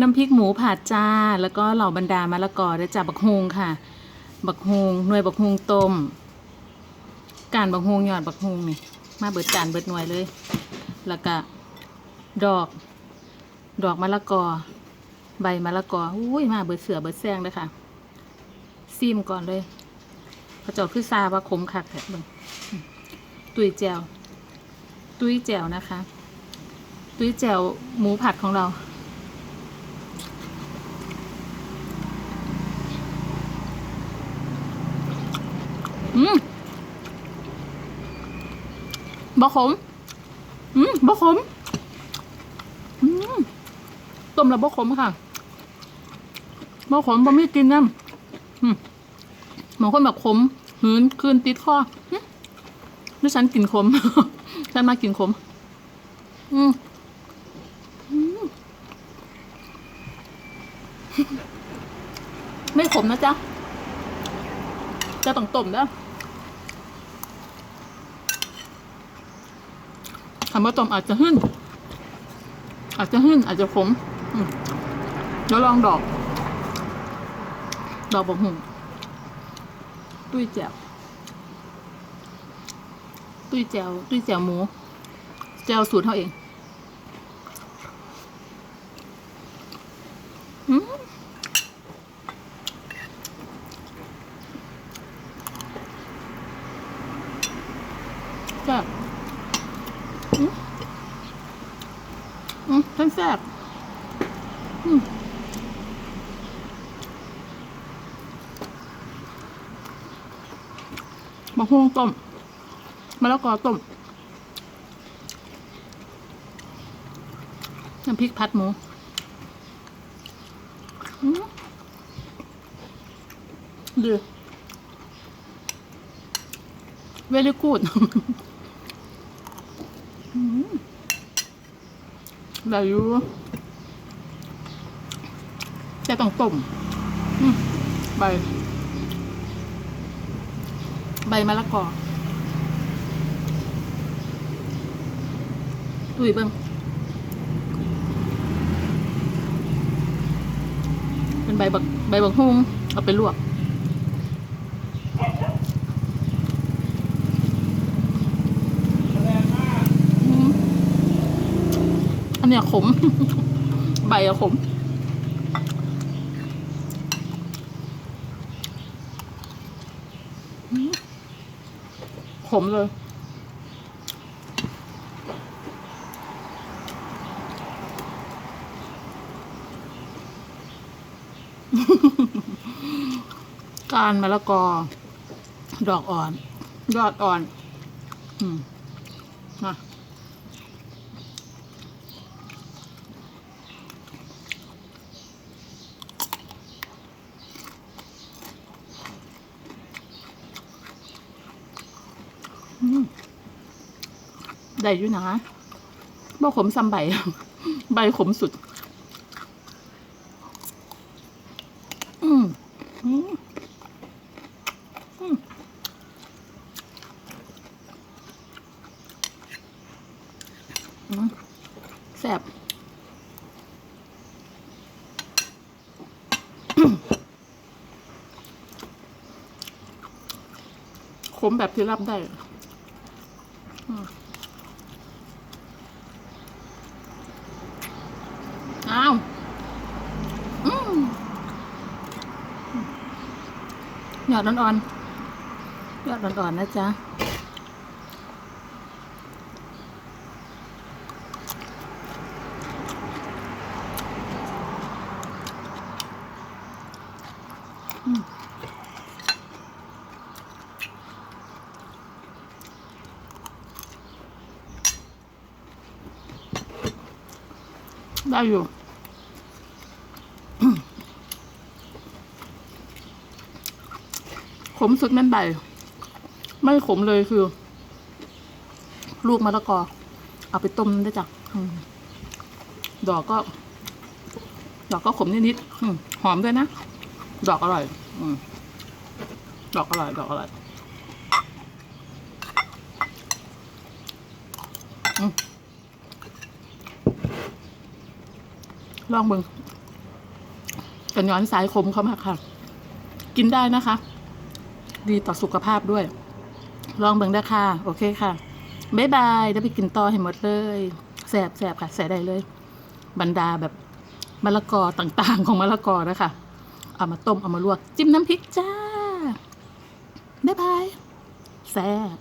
น้ำพริกหมูผัดจ้า แล้วก็เหล่าบรรดามะละกอด้วยจ้าบักฮงค่ะ บักฮงหน่วยบักฮงต้มการบักฮงหยอดบักฮงนี่มาเบิดจานเบิดหน่วยเลย แล้วก็ดอก ดอกมะละกอ ใบมะละกออุ้ยมาเบิดเสือเบิดแซงเลยค่ะซีมก่อนเลยพระเจ้าคือซาว่าขมคักแท้เบิ่งตุยแจวตุยแจวนะคะ ตุยแจวหมูผัดของเรา อืมบะขมอืมบะขมอืมต้มแล้วบะขมค่ะบะขมบะม่กินน้ำอืมบางคนแบบขมหืนคืนติดคอนี่ฉันกินขม ฉันมากินขม อืมอืมไม่ขมนะจ๊ะ จะต้องต้มแล้ คำว่าต้มอาจจะหึ่นอาจจะหึ่นอาจจะขมอืมแล้วลองดอก ดอกบกหุ่งตุ้ยแจ่วตุ้ยแจ่วตุ้ยแจ่วหมูแจ่วสูตรเขาเอง อืม แซ่บ อืมทั้งแซ่บอืมมะฮวงต้มมะละกอต้มน้ำพริกผัดหมูอืมดี very good ได้อยู่แต่ต้องต้มใบ ใบมะละกอตุยเบิ้งเป็นใบบักใบบักฮุงเอาไปลวก อืม อันเนี้ยขม ใบอะขมอืมขมเลยการมะละกอ ดอกอ่อน ยอดอ่อน อืมมา ได้อยู่นะบ่ขมซ้ำใบ ใบขมสุด อืมอืมอืมอืมแซ่บขมแบบที่รับได้ อ้าวอืมหยอดอ่อนๆหยอดอ่อนๆนะจ๊ะ อื มได้อยู่ขมสุดแม่นใบ ไม่ขมเลยคือ ลูกมะละกอ เอาไปต้มได้จ้ะดอกก็ ดอกก็ขมนิดๆหอมด้วยนะ ดอกอร่อยอดอกอร่อย ดอกอร่อยอลองเบิ่งกันย้อนสายคมเข้ามาค่ะ กินได้นะคะ ดีต่อสุขภาพด้วย ลองเบิ่งได้ค่ะ โอเคค่ะบายบายจะไปกินต่อให้หมดเลยแสบแสบค่ะแสได้เลย บรรดาแบบมะละกอต่างๆ ของมะละกอนะคะเอามาต้มเอามาลวก จิ้มน้ำพริกจ้าบายบายแสบ